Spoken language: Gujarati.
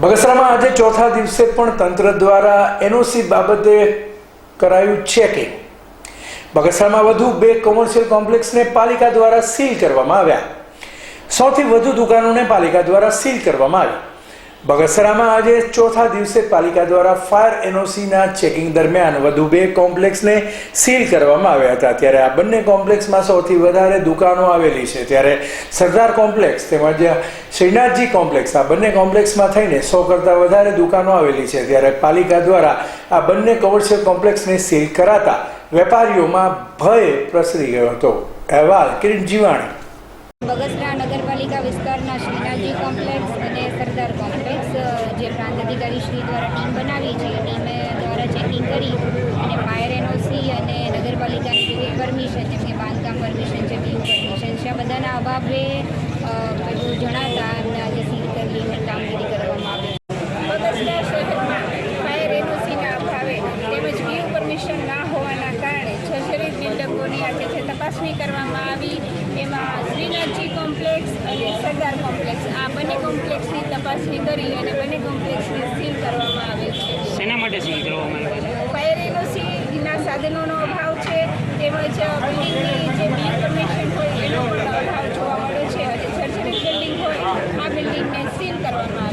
બગસરામાં આજે ચોથા દિવસે પણ તંત્ર દ્વારા એનઓસી બાબતે કરાયું ચેકિંગ બગસરામાં વધુ બે કોમર્શિયલ કોમ્પ્લેક્સને પાલિકા દ્વારા સીલ કરવામાં આવ્યા. સૌથી વધુ દુકાનોને પાલિકા દ્વારા સીલ કરવામાં આવી. બગસરામાં આજે ચોથા દિવસે પાલિકા દ્વારા ફાયર એનઓસીના ચેકિંગ દરમિયાન વધુ બે કોમ્પ્લેક્સને સીલ કરવામાં આવ્યા હતા. ત્યારે આ બંને કોમ્પ્લેક્સમાં સૌથી વધારે દુકાનો આવેલી છે. ત્યારે સરદાર કોમ્પ્લેક્સ તેમજ શ્રીનાથજી કોમ્પ્લેક્સ, આ બંને કોમ્પ્લેક્સમાં થઈને સો કરતાં વધારે દુકાનો આવેલી છે. ત્યારે પાલિકા દ્વારા આ બંને કોમર્શિયલ કોમ્પ્લેક્સને સીલ કરાતા વેપારીઓમાં ભય પ્રસરી ગયો હતો. અહેવાલ કિરીટ જીવાણી. બગસરા નગરપાલિકા વિસ્તારના શ્રીનાથજી કોમ્પ્લેક્સ અને સરદાર કોમ્પ્લેક્સ જે પ્રાંત અધિકારી શ્રી દ્વારા ટીમ બનાવી છે ટીમે દ્વારા ચેકિંગ કરી અને ફાયર એનઓસી અને નગરપાલિકાની જે પરમિશન જેમ કે બાંધકામ પરમિશન છે બીયુ પરમિશન છે આ બધાના અભાવે બધું જણાતા એમને આજે સીલ કરી કામગીરી કરવામાં આવી બગસરા શહેરમાં ફાયર એનઓસીના અભાવે તેમજ બીયુ પરમિશન ના હોવાના કારણે જર્જરિત બિલ્ડકોની આજે તપાસણી કરવામાં આવી એમાં શ્રીનાથજી કોમ્પ્લેક્સ અને સરદાર કોમ્પ્લેક્સ આ બંને કોમ્પ્લેક્સની તપાસણી કરી અને બંને કોમ્પ્લેક્સને સીલ કરવામાં આવે છે. શેના માટે સીલ કરવામાં આવે છે? ફાયર એનઓસીના સાધનોનો અભાવ છે તેમજ બિલ્ડિંગની જે બી પરમિશન હોય એનો પણ અભાવ જોવા મળે છે અને જર્જરિત બિલ્ડિંગ હોય આ બિલ્ડિંગને સીલ કરવામાં આવે છે.